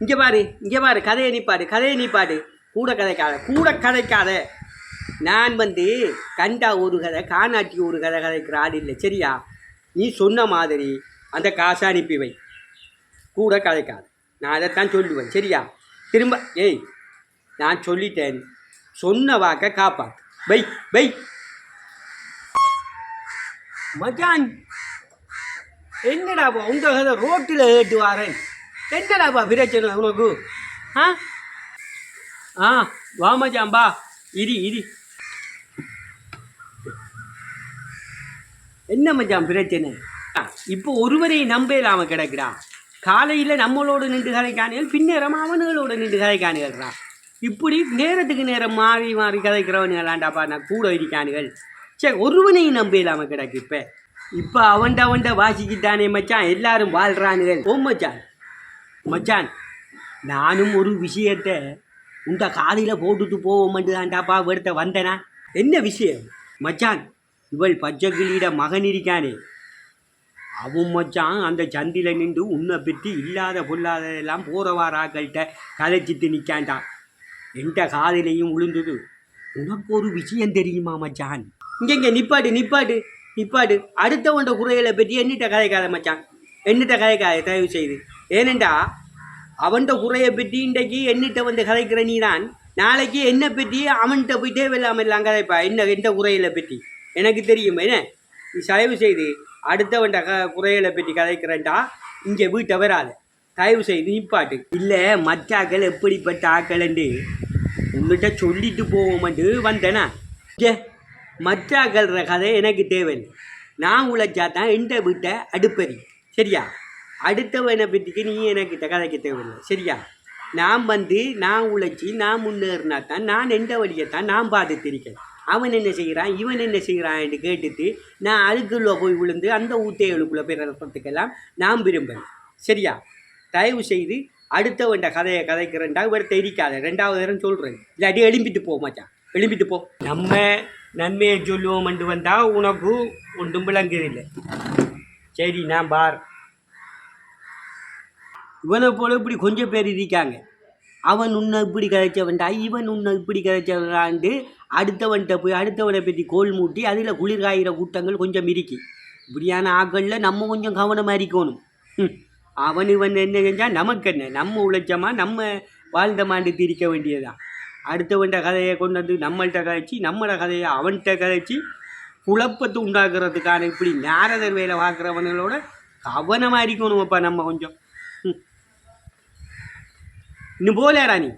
இங்கே பாரு இங்கே பாரு கதையை நிப்பாடு கதையை நிப்பாடு கூட கதைக்காத கூட கதைக்காத. நான் வந்து கண்டா ஒரு கதை காணாட்டி ஒரு கதை கதைக்கிற ஆள் இல்லை சரியா? நீ சொன்ன மாதிரி அந்த காசை அனுப்பி வை. கூட கதைக்காத. நான் அதைத்தான் சொல்லுவேன் சரியா? திரும்ப ஏய் நான் சொல்லிட்டேன். சொன்ன வாக்க காப்பாத்து. பை பை மச்சான் என்னடா உங்க கதை ரோட்டில் ஏட்டு வாரேன் என்னடாப்பா பிரச்சனை உனக்கு? ஆ? ஆ வாமஜாம்பா மச்சான் இரி இரி. என்ன மச்சான் பிரச்சனை ஆ, இப்போ ஒருவரை நம்ப இல்லாம காலையில் நம்மளோட நின்று கதைக்கானுகள் பின்னேரம் அவனுகளோட நின்று கதைக்கானுகள்றா இப்படி நேரத்துக்கு நேரம் மாறி மாறி கதைக்கிறவனுங்களாண்டாப்பா நான் கூட இருக்கானுகள் சரி ஒருவனையும் நம்ப இல்லாம கிடக்கு இப்போ. இப்போ அவன்ட அவன்ட வாசிக்கிட்டானே மச்சான் எல்லாரும் வாழ்கிறானுகள் ஓ மச்சான். மச்சான் நானும் ஒரு விஷயத்தை உண்ட காதில் போட்டுட்டு போவோம்ட்டு தான்டாப்பா எடுத்த வந்தனா? என்ன விஷயம்? மச்சான் இவள் பச்சை கிளியிட மகன் இருக்கானே. அவன் மச்சான் அந்த சந்தில நின்று உன்னை பற்றி இல்லாத பொல்லாததெல்லாம் போகிறவாராக்கள்கிட்ட கதைச்சிட்டு நிற்கான்டா எந்த காதிலையும் உளுந்தது. உனக்கு ஒரு விஷயம் தெரியுமா மச்சான்? இங்கே இங்கே நிப்பாடு நிப்பாடு நிப்பாடு அடுத்தவன்ட குறைகளை பற்றி என்னிட்ட கதைக்காத மச்சான். என்னிட்ட கதைக்காத தயவு செய்து ஏனெண்டா அவன்கிட்ட குறையை பற்றி இன்றைக்கு என்னிட்ட வந்து கதைக்கிற நீ தான் நாளைக்கு என்னை பற்றி அவன்கிட்ட போயிட்டே வெள்ளாமல் எல்லாம் கதைப்பா என்ன எந்த குறையில பற்றி எனக்கு தெரியும். என்ன? நீ தயவு செய்து அடுத்தவன்ட க குறைகளை பற்றி கதைக்கிறேன்டா இங்கே வீட்டை வராது. தயவு செய்து நிப்பாட்டு. இல்லை மற்ற ஆக்கள் எப்படிப்பட்ட ஆக்கள்ண்டு உங்கள்கிட்ட சொல்லிட்டு போவோம்ட்டு வந்தேனா? ஏ மற்ற ஆக்கள்ற கதை எனக்கு தேவையில்லை. நான் உழைச்சா தான் எந்த வீட்டை அடுப்பறி சரியா? அடுத்தவனை பற்றிக்கு நீ எனக்கு கதைக்க தேவையில்லை. சரியா? நான் வந்து நான் உழைச்சி நான் முன்னேறினா தான் நான் எந்த வழியை தான் நான் பார்த்துட்டிருக்கேன் அவன் என்ன செய்கிறான் இவன் என்ன செய்கிறான்னு கேட்டுட்டு நான் அழுக்குள்ள போய் விழுந்து அந்த ஊத்தைகளுக்குள்ளே நடத்துறதுக்கெல்லாம் நான் விரும்புகிறேன் சரியா? தயவு செய்து அடுத்தவன்ட கதையை கதைக்கிறேன்டா இவர்கிட்ட தெரிக்காத ரெண்டாவது தரம் சொல்கிறேன் இல்லாட்டி எழும்பிட்டு போ மச்சான். எழும்பிட்டு போ. நம்ம நன்மையை சொல்லுவோம் என்று வந்தால் உனக்கு ஒன்றும் விளங்குதில்லை சரி நான் பார். இவனை போல இப்படி கொஞ்சம் பேர் இருக்காங்க. அவன் உன்னை இப்படி கதைச்சவன்டா இவன் உன்னை இப்படி கதைச்சவன்டான்ட்டு அடுத்தவன்கிட்ட போய் அடுத்தவனை பற்றி கோல் மூட்டி அதில் குளிர்காயிற கூட்டங்கள் கொஞ்சம் இருக்கு. இப்படியான ஆக்களில் நம்ம கொஞ்சம் கவனமாக இருக்கணும். ம். அவன் இவன் என்ன செஞ்சால் நமக்கு என்ன? நம்ம உழைச்சமாக நம்ம வாழ்ந்தமாண்டு திரிக்க வேண்டியதுதான். அடுத்தவன்ட கதையை கொண்டு வந்து நம்மள்கிட்ட கதைச்சி நம்மளோட கதையை அவன்கிட்ட கதைச்சி குழப்பத்தை உண்டாக்குறதுக்கான இப்படி நாரதர் வேலை பார்க்குறவங்களோட கவனமாக இருக்கணும் அப்போ நம்ம கொஞ்சம். निभोल है रानी